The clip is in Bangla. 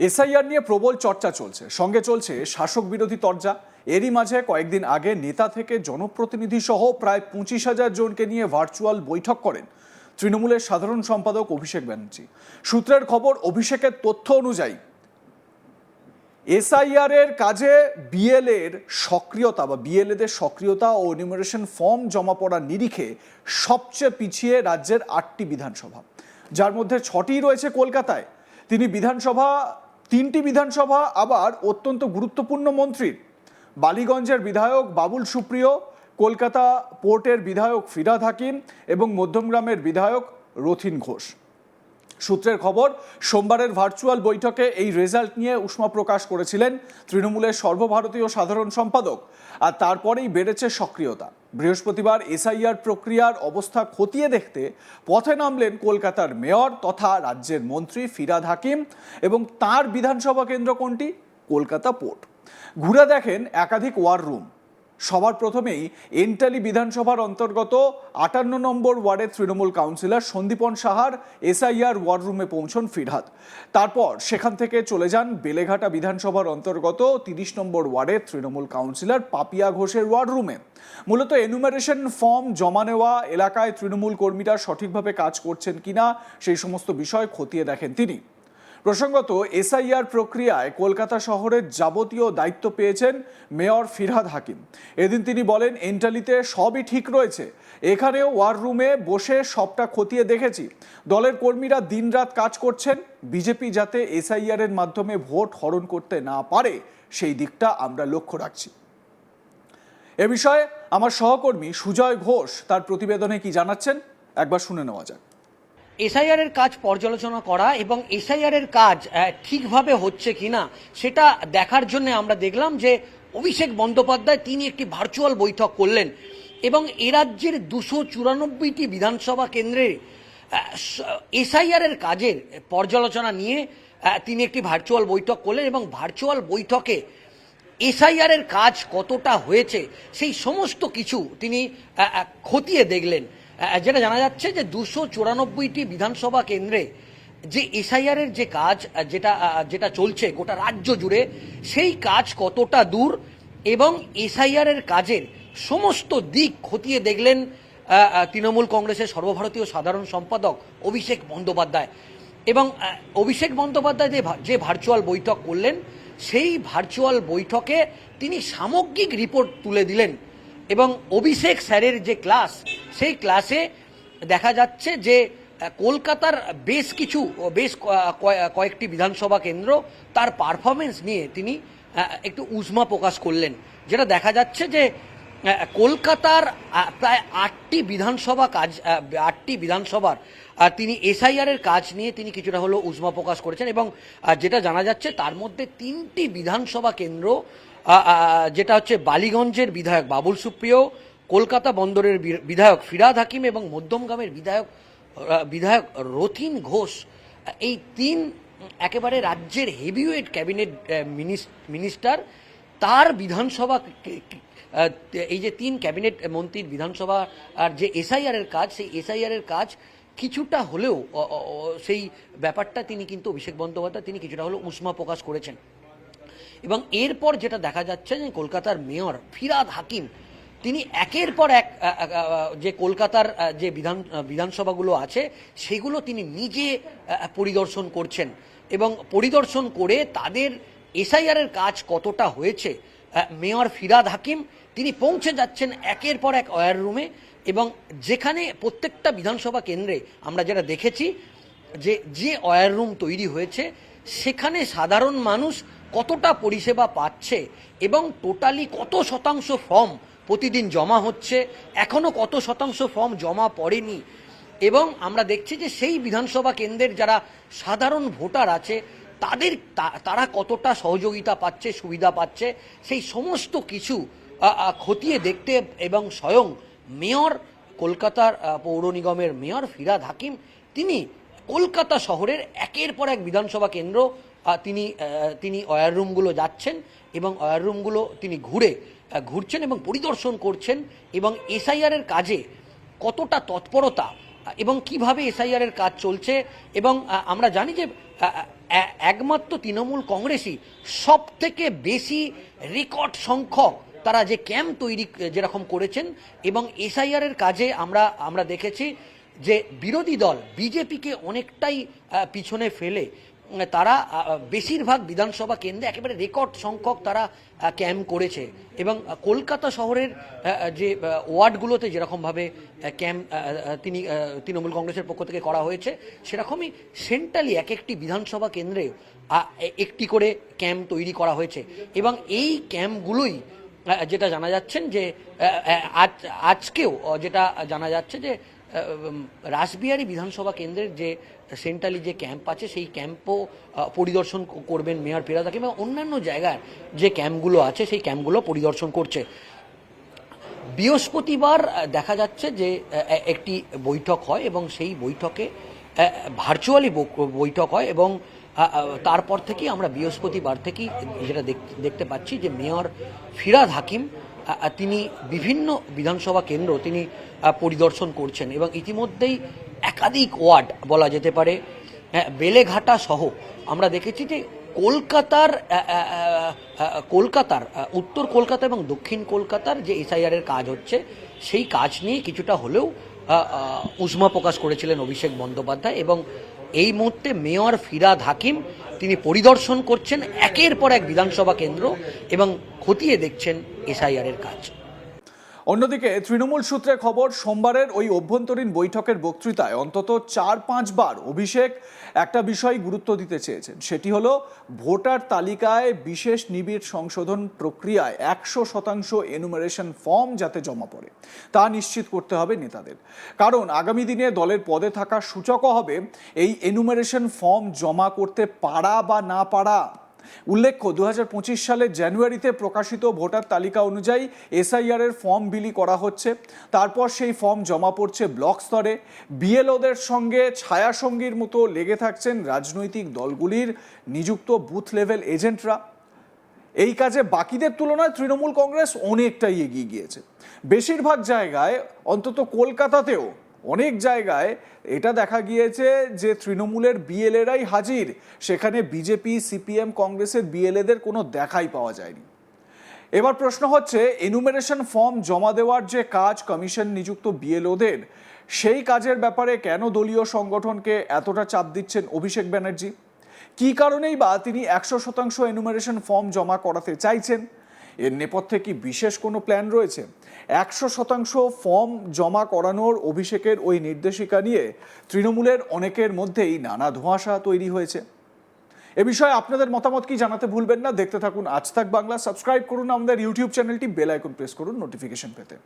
এসআইআর নিয়ে প্রবল চর্চা চলছে। সঙ্গে চলছে শাসক বিরোধী তরজা। এরই মাঝে কয়েকদিন আগে নেতা থেকে জনপ্রতিনিধি সহ প্রায় পঁচিশ হাজার জনকে নিয়ে ভার্চুয়াল বৈঠক করেন তৃণমূলের সাধারণ সম্পাদক অভিষেক ব্যানার্জি। সূত্রের খবর, অভিষেকের তথ্য অনুযায়ী এসআইআর এর কাজে বিএল এর সক্রিয়তা বা বিএলএদের সক্রিয়তা ও এনিউমারেশন ফর্ম জমা পড়ার নিরিখে সবচেয়ে পিছিয়ে রাজ্যের আটটি বিধানসভা। যার মধ্যে ছটি রয়েছে কলকাতায়। তিনি বিধানসভা তিনটি বিধানসভা আবার অত্যন্ত গুরুত্বপূর্ণ মন্ত্রীর। বালিগঞ্জের বিধায়ক বাবুল সুপ্রিয়, কলকাতা পোর্টের বিধায়ক ফিরাদ হাকিম এবং মধ্যমগ্রামের বিধায়ক রথিন ঘোষ। সূত্রের খবর, সোমবারের ভার্চুয়াল বৈঠকে এই রেজাল্ট নিয়ে উষ্মা প্রকাশ করেছিলেন তৃণমূলের সর্বভারতীয় সাধারণ সম্পাদক। আর তারপরেই বেড়েছে সক্রিয়তা। বৃহস্পতিবার এসআইআর প্রক্রিয়ার অবস্থা খতিয়ে দেখতে পথে নামলেন কলকাতার মেয়র তথা রাজ্যের মন্ত্রী ফিরাদ হাকিম এবং তার বিধানসভা কেন্দ্র কোনটি? কলকাতা পোর্ট। ঘুরে দেখেন একাধিক ওয়ার রুম সবার প্রথমেই এন্টালি বিধানসভার অন্তর্গত আটান্ন নম্বর ওয়ার্ডের তৃণমূল কাউন্সিলর সন্দীপন সাহার এসআইআর ওয়ার্ড রুমে পৌঁছন ফিরহাদ। তারপর সেখান থেকে চলে যান বেলেঘাটা বিধানসভার অন্তর্গত তিরিশ নম্বর ওয়ার্ডের তৃণমূল কাউন্সিলর পাপিয়া ঘোষের ওয়ার্ড রুমে মূলত এনুমারেশন ফর্ম জমা নেওয়া এলাকায় তৃণমূল কর্মীরা সঠিকভাবে কাজ করছেন কিনা সেই সমস্ত বিষয় খতিয়ে দেখেন তিনি। প্রসঙ্গত, এসআইআর প্রক্রিয়ায় কলকাতা শহরের যাবতীয় দায়িত্ব পেয়েছেন মেয়র ফিরহাদ হাকিম। এদিন তিনি বলেন, এন্টালিতে সবই ঠিক রয়েছে। এখানেও ওয়ার রুমে বসে সবটা খতিয়ে দেখেছি। দলের কর্মীরা দিনরাত কাজ করছেন। বিজেপি যাতে এসআইআর এর মাধ্যমে ভোট হরণ করতে না পারে, সেই দিকটা আমরা লক্ষ্য রাখছি। এ বিষয়ে আমার সহকর্মী সুজয় ঘোষ তার প্রতিবেদনে কি জানাচ্ছেন, একবার শুনে নেওয়া যাক। এসআইআর এর কাজ পর্যালোচনা করা এবং এসআইআর এর কাজ ঠিকভাবে হচ্ছে কিনা সেটা দেখার জন্য আমরা দেখলাম যে অভিষেক বন্দ্যোপাধ্যায় তিনি একটি ভার্চুয়াল বৈঠক করলেন এবং এ রাজ্যের দুশো চুরানব্বইটি বিধানসভা কেন্দ্রে এসআইআর এর কাজের পর্যালোচনা নিয়ে তিনি একটি ভার্চুয়াল বৈঠক করলেন এবং ভার্চুয়াল বৈঠকে এসআইআর এর কাজ কতটা হয়েছে সেই সমস্ত কিছু তিনি খতিয়ে দেখলেন। যেটা জানা যাচ্ছে যে দুশো চুরানব্বইটি বিধানসভা কেন্দ্রে যে এসআইআর এর যে কাজ যেটা যেটা চলছে গোটা রাজ্য জুড়ে, সেই কাজ কতটা দূর এবং এসআইআর এর কাজের সমস্ত দিক খতিয়ে দেখলেন তৃণমূল কংগ্রেসের সর্বভারতীয় সাধারণ সম্পাদক অভিষেক বন্দ্যোপাধ্যায়। এবং অভিষেক বন্দ্যোপাধ্যায় যে ভার্চুয়াল বৈঠক করলেন, সেই ভার্চুয়াল বৈঠকে তিনি সামগ্রিক রিপোর্ট তুলে দিলেন। এবং অভিষেক স্যারের যে ক্লাস, সেই ক্লাসে দেখা যাচ্ছে যে কলকাতার বেশ কিছু বেশ কয়েকটি বিধানসভা কেন্দ্র তার পারফরমেন্স নিয়ে তিনি একটু উষ্মা প্রকাশ করলেন। যেটা দেখা যাচ্ছে যে কলকাতার প্রায় আটটি বিধানসভা কাজ আটটি বিধানসভার তিনি এসআইআর এর কাজ নিয়ে তিনি কিছুটা হলেও উষ্মা প্রকাশ করেছেন এবং যেটা জানা যাচ্ছে তার মধ্যে তিনটি বিধানসভা কেন্দ্র যেটা হচ্ছে বালিগঞ্জের বিধায়ক বাবুল সুপ্রিয়, কলকাতা বন্দরের বিধায়ক ফিরাদ হাকিম এবং মধ্যমগ্রামের বিধায়ক বিধায়ক রথিন ঘোষ, এই তিন একেবারে রাজ্যের হেভিওয়েট ক্যাবিনেট মিনিস্টার তার বিধানসভা এই যে তিন ক্যাবিনেট মন্ত্রীর বিধানসভা আর যে এসআইআর এর কাজ, সেই এসআইআর এর কাজ কিছুটা হলেও সেই ব্যাপারটা তিনি কিন্তু অভিষেক বন্দ্যোপাধ্যায়, তিনি কিছুটা হলেও উষ্মা প্রকাশ করেছেন। এবং এরপর যেটা দেখা যাচ্ছে যে কলকাতার মেয়র ফিরাদ হাকিম, তিনি একের পর এক যে কলকাতার যে বিধান বিধানসভাগুলো আছে, সেগুলো তিনি নিজে পরিদর্শন করছেন। এবং পরিদর্শন করে তাদের এসআইআরের কাজ কতটা হয়েছে মেয়র ফিরাদ হাকিম, তিনি পৌঁছে যাচ্ছেন একের পর এক ওয়ার রুমে এবং যেখানে প্রত্যেকটা বিধানসভা কেন্দ্রে আমরা যেটা দেখেছি, যে যে ওয়ার রুম তৈরি হয়েছে, সেখানে সাধারণ মানুষ কতটা পরিষেবা পাচ্ছে এবং টোটালি কত শতাংশ ফর্ম প্রতিদিন জমা হচ্ছে, এখনও কত শতাংশ ফর্ম জমা পড়েনি এবং আমরা দেখছি যে সেই বিধানসভা কেন্দ্রের যারা সাধারণ ভোটার আছে, তাদের তারা কতটা সহযোগিতা পাচ্ছে, সুবিধা পাচ্ছে, সেই সমস্ত কিছু খতিয়ে দেখতে এবং স্বয়ং মেয়র কলকাতার পৌর নিগমের মেয়র ফিরাদ হাকিম, তিনি কলকাতা শহরের একের পর এক বিধানসভা কেন্দ্র তিনি তিনি ওয়ার রুমগুলো যাচ্ছেন এবং ওয়ার রুমগুলো তিনি ঘুরে ঘুরছেন এবং পরিদর্শন করছেন এবং এসআইআর এর কাজে কতটা তৎপরতা এবং কীভাবে এসআইআর এর কাজ চলছে এবং আমরা জানি যে একমাত্র তৃণমূল কংগ্রেসই সব থেকে বেশি রেকর্ড সংখ্যক তারা যে ক্যাম্প তৈরি, যেরকম করেছেন এবং এসআইআর এর কাজে আমরা আমরা দেখেছি যে বিরোধী দল বিজেপিকে অনেকটাই পিছনে ফেলে তারা বেশিরভাগ বিধানসভা কেন্দ্রে একেবারে রেকর্ড সংখ্যক তারা ক্যাম্প করেছে। এবং কলকাতা শহরের যে ওয়ার্ডগুলোতে যেরকমভাবে ক্যাম্প তিনি তৃণমূল কংগ্রেসের পক্ষ থেকে করা হয়েছে, সেরকমই সেন্ট্রালি এক একটি বিধানসভা কেন্দ্রে একটি করে ক্যাম্প তৈরি করা হয়েছে। এবং এই ক্যাম্পগুলোই যেটা জানা যাচ্ছেন যে আজকেও যেটা জানা যাচ্ছে যে রাসবিহারী বিধানসভা কেন্দ্রের যে সেন্ট্রালি যে ক্যাম্প আছে, সেই ক্যাম্পও পরিদর্শন করবেন মেয়র ফেরাদ হাকিম এবং অন্যান্য জায়গার যে ক্যাম্পগুলো আছে, সেই ক্যাম্পগুলো পরিদর্শন করছে। বৃহস্পতিবার দেখা যাচ্ছে যে একটি বৈঠক হয় এবং সেই বৈঠকে ভার্চুয়ালি বৈঠক হয় এবং তারপর থেকেই আমরা বৃহস্পতিবার থেকেই যেটা দেখ- দেখতে পাচ্ছি যে মেয়র ফিরাদ হাকিম তিনি বিভিন্ন বিধানসভা কেন্দ্র তিনি পরিদর্শন করছেন এবং ইতিমধ্যেই একাধিক ওয়ার্ড বলা যেতে পারে। বেলেঘাটা সহ আমরা দেখেছি যে কলকাতার কলকাতার উত্তর কলকাতা এবং দক্ষিণ কলকাতার যে এসআইআর এর কাজ হচ্ছে, সেই কাজ নিয়ে কিছুটা হলেও উষ্মা প্রকাশ করেছিলেন অভিষেক বন্দ্যোপাধ্যায় এবং এই মুহূর্তে মেয়র ফিরাদ হাকিম, তিনি পরিদর্শন করছেন একের পর এক বিধানসভা কেন্দ্র এবং খতিয়ে দেখছেন এসআইআর এর কাজ। অন্যদিকে তৃণমূল সূত্রে খবর, সোমবারের ওই অভ্যন্তরীণ বৈঠকের বক্তৃতায় অন্তত চার পাঁচবার অভিষেক একটা বিষয় গুরুত্ব দিতে চেয়েছেন। সেটি হলো, ভোটার তালিকায় বিশেষ নিবিড় সংশোধন প্রক্রিয়ায় একশো শতাংশ এনুমারেশন ফর্ম যাতে জমা পড়ে। তা নিশ্চিত করতে হবে নেতাদের। কারণ আগামী দিনে দলের পদে থাকা সূচকও হবে, এই এনুমারেশন ফর্ম জমা করতে পারা বা না পারা। উল্লেখ্য দু সালের জানুয়ারিতে প্রকাশিত ভোটার তালিকা অনুযায়ী এসআইআরের ফর্ম বিলি করা হচ্ছে। তারপর সেই ফর্ম জমা পড়ছে ব্লক স্তরে। বিএলওদের সঙ্গে ছায়াসঙ্গীর মতো লেগে থাকছেন রাজনৈতিক দলগুলির নিযুক্ত বুথ লেভেল এজেন্টরা। এই কাজে বাকিদের তুলনায় তৃণমূল কংগ্রেস অনেকটাই এগিয়ে গিয়েছে। বেশিরভাগ জায়গায়, অন্তত কলকাতাতেও অনেক জায়গায় এটা দেখা গিয়েছে যে তৃণমূলের বিএলএরাই হাজির। সেখানে বিজেপি, সিপিএম, কংগ্রেসের বিএলএদের কোনো দেখাই পাওয়া যায়নি। এবার প্রশ্ন হচ্ছে এনুমেরেশন ফর্ম জমা দেওয়ার যে কাজ কমিশন নিযুক্ত বিএলওদের, সেই কাজের ব্যাপারে কেন দলীয় সংগঠনকে এতটা চাপ দিচ্ছেন অভিষেক ব্যানার্জি? কী কারণেই বা তিনি একশো শতাংশ এনুমারেশন ফর্ম জমা করাতে চাইছেন? এর নেপথ্যে কি বিশেষ কোনো প্ল্যান রয়েছে? একশো শতাংশ ফর্ম জমা করানোর অভিষেকের ওই নির্দেশিকা নিয়ে তৃণমূলের অনেকের মধ্যেই নানা ধোঁয়াশা তৈরি হয়েছে। এ বিষয়ে আপনাদের মতামত কি জানাতে ভুলবেন না? দেখতে থাকুন আজ তাক বাংলা। সাবস্ক্রাইব করুন আমাদের ইউটিউব চ্যানেলটি বেল আইকন প্রেস করুন নোটিফিকেশন পেতে।